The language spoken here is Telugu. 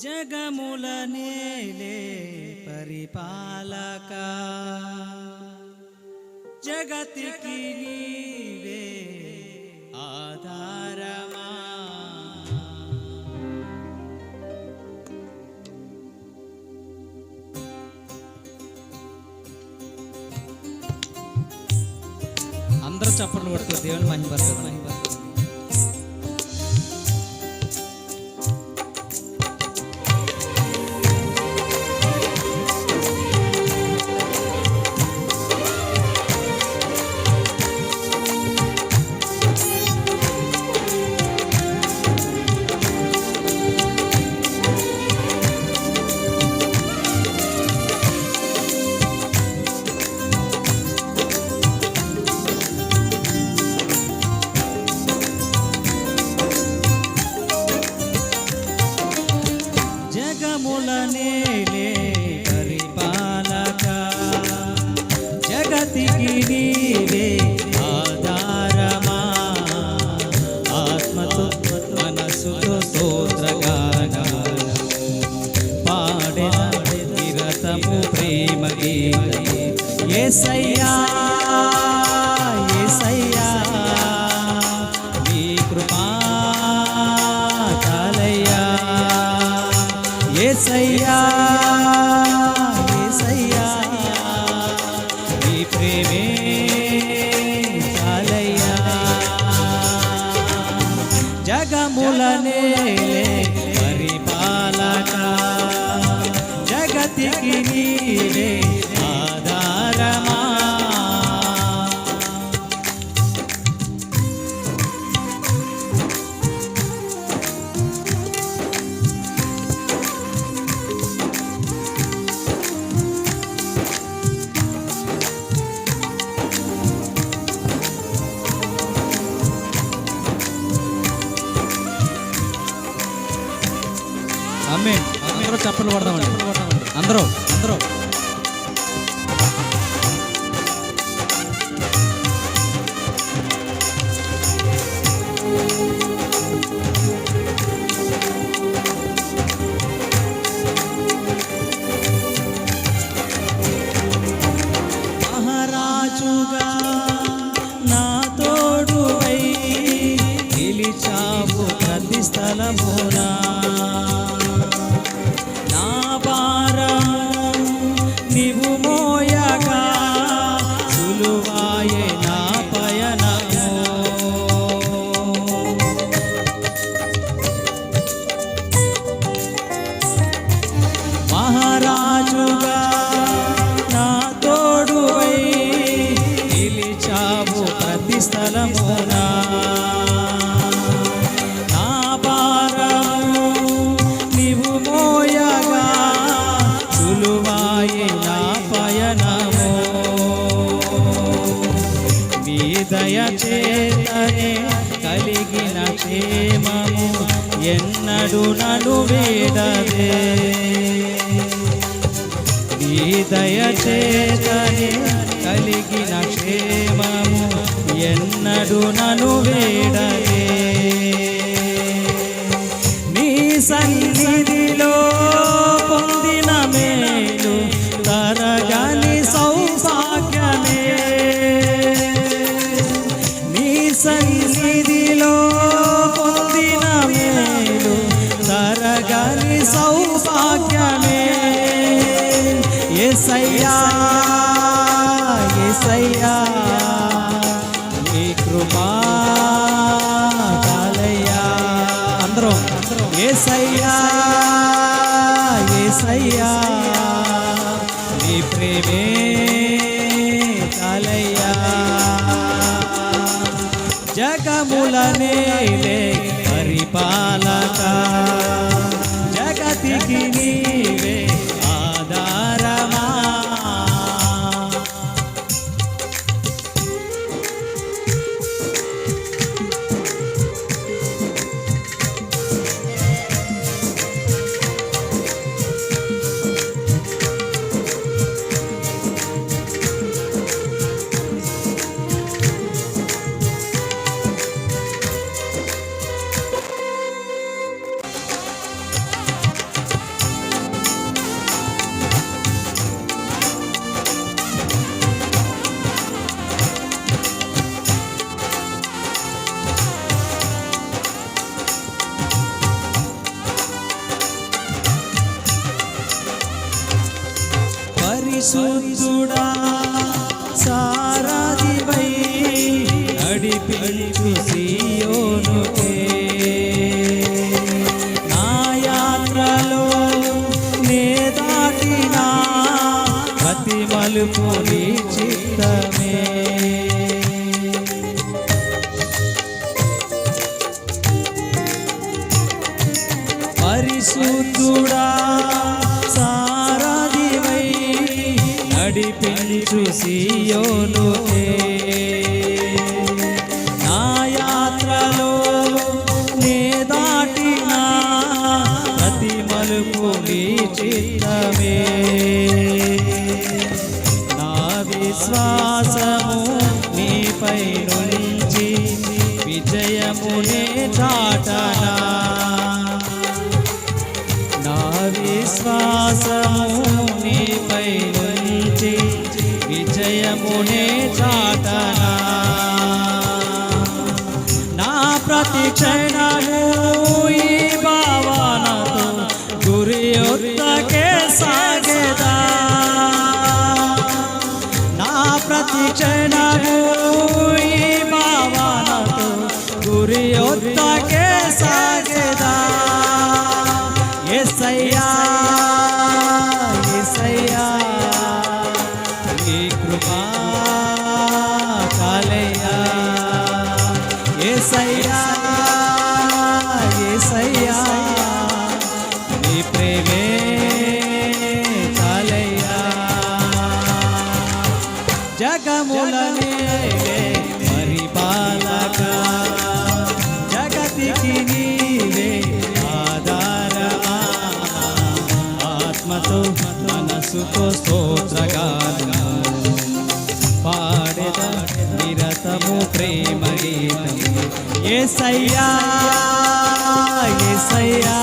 జగముల నేలే పరిపాలక. జగతికి నీవే ఆధారమా. అందరూ చప్పట్లు కొడుతూ దేవుని మహిమపరచండి మహిమపరచండి నేలే పరిపాలక. జగతికి నీవే ఆధారమా? ఆత్మతో మనసుతో స్తోత్రగాన. పాడెద నిరతము ప్రేమ ఏసయ్యా ఏసయ్యా ఏసయ్యా ఏసయ్యా నీ ప్రేమే చాలయ్యా. జగముల పరిపాలక జగతికి నీవే చప్పట్లు పడదామండి అందరూ అందరూ. మహారాజుగా నా తోడువై నిలిచావు ప్రతి స్థలమునా. చేతనే కలిగిన క్షేమము ఎన్నడు నను వేడదే. నీ దయ కలిగిన క్షేమము ఎన్నడు నను వేడలే. నీ సన్నిధిలో పొందిన మేలు తరగని సౌభాగ్యమే. నీ సన్నిధి ఏసయ్యా ఏసయ్యా నీ ప్రేమే చాలయ్యా జగముల పరిపాలక జగతికి సియోనుకే నా యాత్రలో నే దాటిన ప్రతి మలుపు నీ చిత్తమే. నా విశ్వాసము నీపై నుంచి విజయమునే చాటనా. నా విశ్వాసము విజయమునే చాటనా నా ప్రతి క్షణము ఈ భావనతో గురి యొద్దకే సాగేదా. నా ప్రతి క్షణము ఈ కృపా కాలయ్యా ఎసయ్యా ఎసయ్యా నీ ప్రేమే చాలయ్యా జగములనే పరిపాలక జగతికి నీవే ఆధారమా ఆత్మతో మనసుతో స్తోత్రగాను పాడెద ప్రేమ గీతం ఏ సయ్యా ఏ సయ్యా